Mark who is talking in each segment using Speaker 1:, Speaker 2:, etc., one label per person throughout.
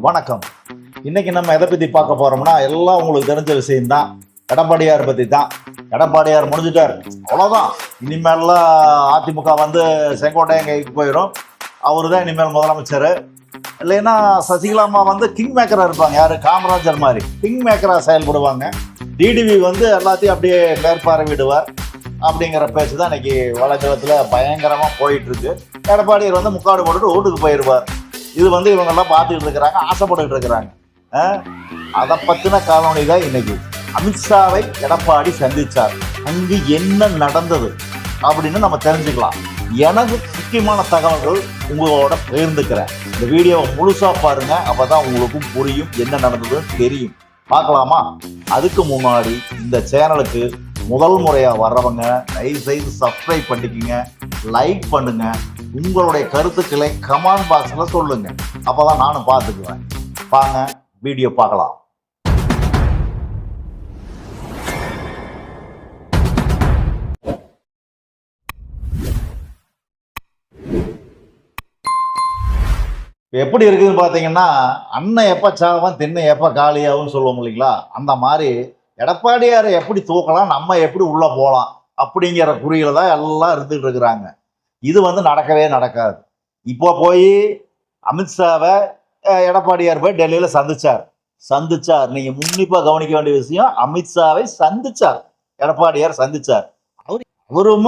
Speaker 1: வணக்கம். இன்னைக்கு நம்ம எதை பத்தி பார்க்க போறோம்னா எல்லாம் உங்களுக்கு தெரிஞ்ச விஷயம்தான் எடப்பாடியார் பத்தி தான். எடப்பாடியார் முடிஞ்சிட்டார். அவ்வளோதான் இனிமேல்லாம் அதிமுக வந்து செங்கோட்டையன் கைக்கு போயிடும் அவரு தான் இனிமேல் முதலமைச்சர். இல்லைன்னா சசிகலா அம்மா வந்து கிங் மேக்கராக இருப்பாங்க. யாரு? காமராஜர் மாதிரி. கிங் மேக்கராக செயல்படுவாங்க. டிடிவி வந்து எல்லாத்தையும் அப்படியே மேற்பார்வையிடுவார். அப்படிங்கிற பேச்சு தான் இன்னைக்கு வலைத்தளத்தில் பயங்கரமாக போயிட்டுருக்கு எடப்பாடியார் வந்து முக்காடு போட்டுட்டு வீட்டுக்கு போயிடுவார் இது வந்து இவங்கெல்லாம் பார்த்துக்கிட்டு இருக்கிறாங்க ஆசைப்பட்டுக்கிட்டு இருக்கிறாங்க. அதை பற்றின காலனி தான் இன்னைக்கு. அமித்ஷாவை எடப்பாடி சந்திச்சார். அங்கு என்ன நடந்தது அப்படின்னு நம்ம தெரிஞ்சுக்கலாம். எனக்கு முக்கியமான தகவல்கள் உங்களோட பகிர்ந்துக்கிறேன். இந்த வீடியோவை முழுசாக பாருங்கள் அப்போ தான் உங்களுக்கும் புரியும் என்ன நடந்ததுன்னு தெரியும். பார்க்கலாமா? அதுக்கு முன்னாடி இந்த சேனலுக்கு முதல் முறையாக வர்றவங்க தயவு செய்து சப்ஸ்கிரைப் பண்ணிக்கங்க லைக் பண்ணுங்கள் உங்களுடைய கருத்துக்களை கமெண்ட் பாக்ஸில் சொல்லுங்க. அப்போதான் நானும் பார்த்துக்குவேன். வாங்க வீடியோ பார்க்கலாம். எப்படி இருக்குதுன்னு பார்த்தீங்கன்னா அண்ணன் எப்போ சாதவன் திண்ணை எப்போ காலியாகும்னு சொல்லுவோம் இல்லைங்களா? அந்த மாதிரி எடப்பாடியாரை எப்படி தூக்கலாம் நம்ம எப்படி உள்ளே போகலாம் அப்படிங்கிற குறியில் தான் எல்லாம் இருந்துகிட்டு இருக்கிறாங்க. இது வந்து நடக்கவே நடக்காது. இப்போ போய் அமித்ஷாவை எடப்பாடியார் போய் டெல்லியில் சந்திச்சார். சந்திச்சார். நீங்கள் உன்னிப்பாக கவனிக்க வேண்டிய விஷயம் அமித்ஷாவை சந்திச்சார். எடப்பாடியார் சந்திச்சார். அவர் அவரும்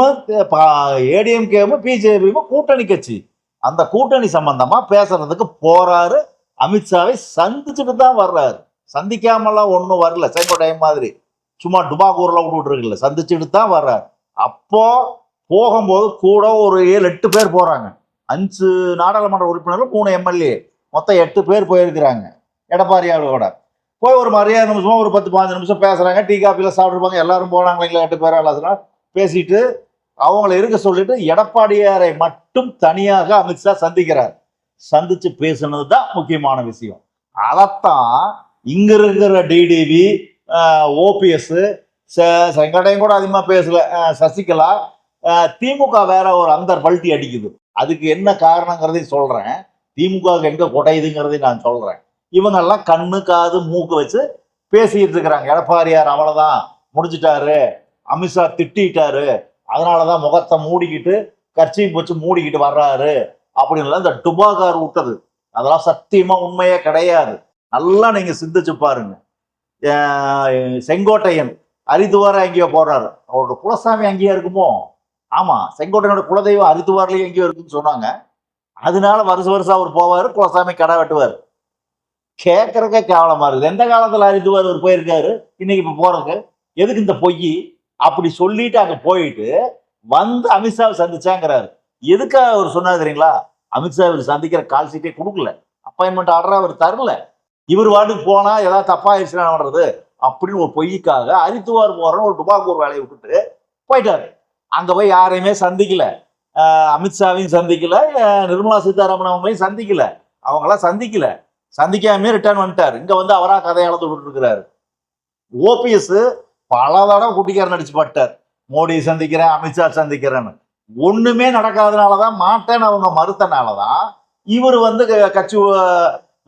Speaker 1: ஏடிஎம்கேவும் பிஜேபியும் கூட்டணி கட்சி. அந்த கூட்டணி சம்பந்தமா பேசுறதுக்கு போறாரு. அமித்ஷாவை சந்திச்சுட்டு தான் வர்றாரு. சந்திக்காமலாம் ஒன்றும் வரல. செங்கோட்டையம் மாதிரி. சும்மா டுபாகூர்ல விட்டுட்டு இருக்குல்ல சந்திச்சுட்டு தான் வர்றாரு. அப்போ போகும்போது கூட ஒரு ஏழு எட்டு பேர் போகிறாங்க அஞ்சு நாடாளுமன்ற உறுப்பினர்கள் மூணு எம்எல்ஏ. மொத்தம் எட்டு பேர் போயிருக்கிறாங்க. எடப்பாடியாரோட போய் ஒரு மரியாதை நிமிஷமாக ஒரு பத்து பாஞ்சு நிமிஷம் பேசுகிறாங்க டீ காஃபியில் சாப்பிட்ருப்பாங்க எல்லாரும் போனாங்க எட்டு பேர் எல்லாம் பேசிட்டு அவங்கள இருக்க சொல்லிட்டு எடப்பாடியாரை மட்டும் தனியாக அமித்ஷா சந்திக்கிறார். சந்திச்சு பேசுனது தான் முக்கியமான விஷயம். அதைத்தான் இங்க இருக்கிற டிடிவி ஓபிஎஸ் செங்கடையும் கூட அதிகமாக பேசல. சசிகலா திமுக வேற ஒரு அந்த பல்ட்டி அடிக்குது. அதுக்கு என்ன காரணங்கிறதையும் சொல்றேன். திமுக எங்க குடையுதுங்கிறதையும் நான் சொல்றேன். இவங்கெல்லாம் கண்ணு காது மூக்கு வச்சு பேசிட்டு இருக்கிறாங்க. எடப்பாடியார் அவ்வளோதான் முடிச்சிட்டாரு அமித்ஷா திட்டிட்டாரு. அதனாலதான் முகத்தை மூடிக்கிட்டு கட்சியும் வச்சு மூடிக்கிட்டு வர்றாரு. அப்படின்லாம் இந்த டுபாகார் விட்டது. அதெல்லாம் சத்தியமா உண்மையே கிடையாது. நல்லா நீங்க சிந்திச்சு பாருங்க. செங்கோட்டையன் அரிதுவார எங்கேயோ போறாரு. அவரோட குலசாமி அங்கேயே இருக்குமோ? ஆமா செங்கோட்டையனோட குலதெய்வம் அரித்துவாரில் எங்கேயோ இருக்குன்னு சொன்னாங்க. அதனால வருஷம் வருஷம் அவர் போவார் குலசாமி கடை வெட்டுவார். கேட்கறக்க கேவலமா இருக்குது. எந்த காலத்துல அரித்துவார் அவர் போயிருக்காரு? இன்னைக்கு இப்ப போறதுக்கு. எதுக்கு இந்த பொய்? அப்படி சொல்லிட்டு அங்க போயிட்டு வந்து அமித்ஷாவை சந்திச்சாங்கிறாரு. எதுக்காக அவர் சொன்னார் தெரியுங்களா? அமித்ஷா இவர் சந்திக்கிற கால் சீட்டே கொடுக்கல. அப்பாயின்மெண்ட் ஆர்டர் அவர் தரல. இவர் வாட்டுக்கு போனா ஏதாவது தப்பா ஆயிடுச்சுன்னா பண்றது? அப்படின்னு ஒரு பொய்க்காக அரித்துவார் போறோன்னு ஒரு டுபாக்கூர் வேலையை விட்டுட்டு போயிட்டாரு. அங்கே போய் யாரையுமே சந்திக்கல. அமித்ஷாவையும் சந்திக்கல. நிர்மலா சீதாராமன் அவங்களையும் சந்திக்கல. அவங்களாம் சந்திக்கல. சந்திக்காமே ரிட்டர்ன் வந்துட்டார். இங்கே வந்து அவராக கதையை அளந்து இருக்கிறாரு ஓபிஎஸ் பல தடவை குட்டிக்காரன் நடிச்சு மோடியை மோடி சந்திக்கிறேன் அமித்ஷா சந்திக்கிறேன்னு. ஒன்றுமே நடக்காதனால தான் மாட்டேன்னு அவங்க மறுத்தனால தான் இவர் வந்து க- கட்சி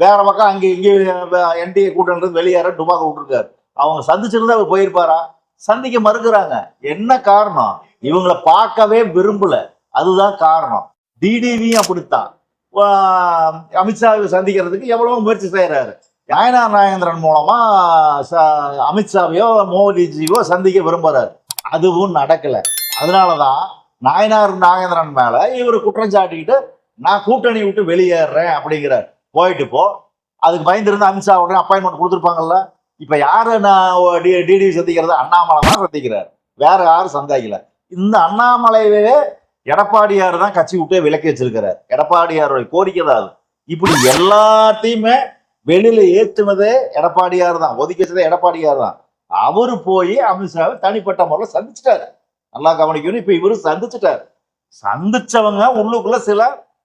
Speaker 1: வேற பக்கம் அங்கே இங்கே என்டிஏ கூட்டணி வெளியேற டுபாக விட்டுருக்காரு. அவங்க சந்திச்சிருந்தா அவர் போயிருப்பாரா? சந்திக்க மறுக்கிறாங்க. என்ன காரணம்? இவங்களை பார்க்கவே விரும்பல. அதுதான் காரணம். டிடிவியும் அப்படித்தான். அமித்ஷாவை சந்திக்கிறதுக்கு எவ்வளவோ முயற்சி செய்கிறாரு நாயனார் நாகேந்திரன் மூலமா ச- அமித்ஷாவையோ மோடிஜியோ சந்திக்க விரும்புறாரு. அதுவும் நடக்கல. அதனாலதான் நாயனார் நாகேந்திரன் மேல இவர் குற்றம் சாட்டிக்கிட்டு நான் கூட்டணி விட்டு வெளியேறேன் அப்படிங்கிறார் போயிட்டு போ. அதுக்கு பயந்துருந்து அமித்ஷா உடனே அப்பாயின்மெண்ட் கொடுத்துருப்பாங்கல்ல. இப்ப யாரு நான் டிடிவி சந்திக்கிறது? அண்ணாமலை தான் சந்திக்கிறார். வேற யாரும் சந்தாக்கல. இந்த அண்ணாமலையவே எடப்பாடியார் தான் கட்சி விட்டே விலக்கி வச்சிருக்கிறார். எடப்பாடியாருடைய கோரிக்கை தான் அது. இப்படி எல்லாத்தையுமே வெளியில ஏற்றுனதே எடப்பாடியார் தான். ஒதுக்கி வச்சதே எடப்பாடியார் தான். அவரு போய் அமித்ஷாவை தனிப்பட்ட முறையில் சந்திச்சிட்டாரு. நல்லா கவனிக்கணும். இப்ப இவரு சந்திச்சிட்டாரு. சந்திச்சவங்க உள்ளுக்குள்ள சில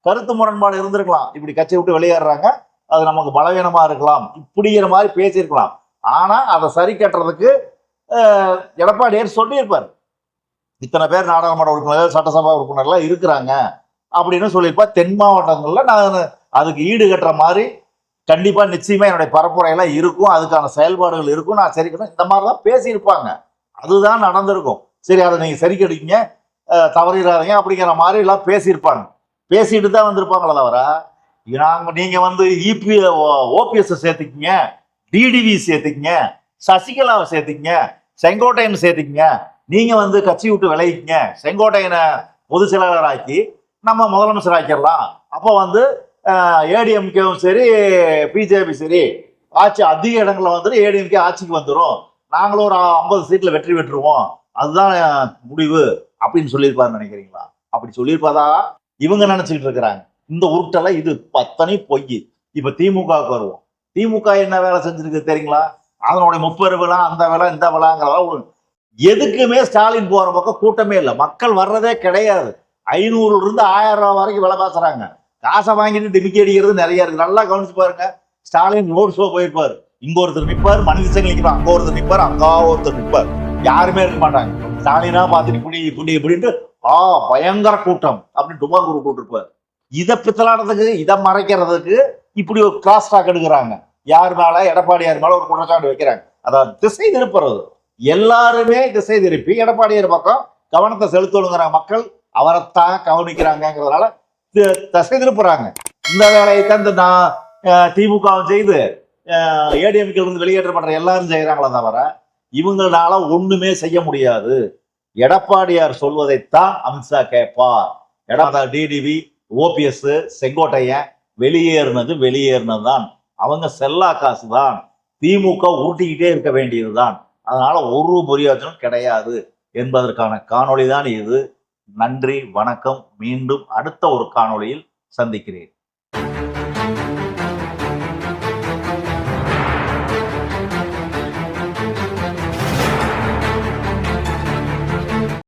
Speaker 1: கருத்து முரண்பாடு இருந்திருக்கலாம். இப்படி கட்சியை விட்டு வெளியேறாங்க அது நமக்கு பலவீனமா இருக்கலாம். இப்படிங்கிற மாதிரி பேசியிருக்கலாம். ஆனா அதை சரி கட்டுறதுக்கு எடப்பாடியார் சொல்லியிருப்பார். இத்தனை பேர் நாடாளுமன்ற உறுப்பினர்கள் சட்டசபா உறுப்பினர்லாம் இருக்கிறாங்க அப்படின்னு சொல்லியிருப்பா. தென் மாவட்டங்களில் நான் அதுக்கு ஈடு கட்டுற மாதிரி கண்டிப்பாக நிச்சயமாக என்னுடைய பரப்புரையெல்லாம் இருக்கும். அதுக்கான செயல்பாடுகள் இருக்கும். நான் சரி இந்த இந்த மாதிரிலாம் பேசியிருப்பாங்க. அதுதான் நடந்திருக்கும். சரி அதை நீங்கள் சரி தவறிடாதீங்க அப்படிங்கிற மாதிரி எல்லாம் பேசியிருப்பாங்க. பேசிட்டு தான் வந்திருப்பாங்களே தவிர நாங்கள் நீங்கள் வந்து இபி ஓபிஎஸ்ஸை சேர்த்துக்கிங்க டிடிவி சேர்த்துக்கிங்க சசிகலாவை சேர்த்துக்கிங்க செங்கோட்டையன் சேர்த்துக்கிங்க நீங்க வந்து கட்சி விட்டு விலகிக்கிங்க. செங்கோட்டையனை பொதுச் செயலாளர் ஆக்கி நம்ம முதலமைச்சர் ஆக்கிடலாம். அப்போ வந்து ஏடிஎம்கேவும் சரி பிஜேபி சரி ஆட்சி அதிக இடங்களில் வந்துட்டு ஏடிஎம்கே ஆட்சிக்கு வந்துடும் நாங்களும் ஒரு ஐம்பது சீட்டில் வெற்றி பெற்றுருவோம். அதுதான் முடிவு அப்படின்னு சொல்லியிருப்பாருன்னு நினைக்கிறீங்களா? அப்படி சொல்லியிருப்பதா? இவங்க நினச்சிக்கிட்டு இருக்கிறாங்க. இந்த உருட்டெல்லாம் இது பத்தனை பொய். இப்போ திமுகவுக்கு வருவோம். திமுக என்ன வேலை செஞ்சிருக்கு தெரியுங்களா? அதனுடைய முப்பது விழா அந்த விழா இந்த விழாங்கிறதெல்லாம் ஒரு எதுக்குமே ஸ்டாலின் போகிற பக்கம் கூட்டமே இல்லை. மக்கள் வர்றதே கிடையாது. ஐநூறுலேருந்து ஆயிரம் ரூபா வரைக்கும் விலை பேசுறாங்க. காசை வாங்கிட்டு டிமிக்கி அடிக்கிறது நிறைய இருக்குது நல்லா கவனிச்சு பாருங்க. ஸ்டாலின் ரோட் ஷோ போயிருப்பார். இங்க ஒருத்தர் நிற்பார் மனித சங்கிலி நிற்கிறார் அங்க ஒருத்தர் நிப்பார் அங்க ஒருத்தர் நிப்பார். யாருமே இருக்க மாட்டாங்க. ஸ்டாலினா பார்த்துட்டு இப்படி இப்படி இப்படின்ட்டு ஆ பயங்கர கூட்டம் அப்படின்னு டுபாங்கூர் குரு இருப்பார் இதை பித்தலாடுறதுக்கு இதை மறைக்கிறதுக்கு இப்படி ஒரு கிளாஸ் டாக் எடுக்கிறாங்க. யார் மேல? எடப்பாடியார் மேல? ஒரு குற்றச்சாட்டு வைக்கிறாங்க. அதாவது திசை திருப்புறது. எல்லாருமே திசை திருப்பி எடப்பாடியார் பக்கம் கவனத்தை செலுத்தணுங்கிற மக்கள் அவரைத்தான் கவனிக்கிறாங்கிறதுனால திசை திருப்புறாங்க இந்த வேலையை தந்து நான் திமுகவும் செய்து ஏடிஎம்கே இருந்து வெளியேற்றப்படுற எல்லாரும் செய்யறாங்களே தவிர இவங்களால ஒண்ணுமே செய்ய முடியாது. எடப்பாடியார் சொல்வதைத்தான் அமித்ஷா கேட்பார். எடப்பா டிடிவி ஓபிஎஸ் செங்கோட்டையன் வெளியேறினது வெளியேறினது தான் அவங்க செல்லா காசு தான் திமுக உருட்டிக்கிட்டே இருக்க வேண்டியதுதான். அதனால ஒரு பிரயோஜனம் கிடையாது என்பதற்கான காணொளி தான் இது. நன்றி வணக்கம். மீண்டும் அடுத்த ஒரு காணொளியில் சந்திக்கிறேன்.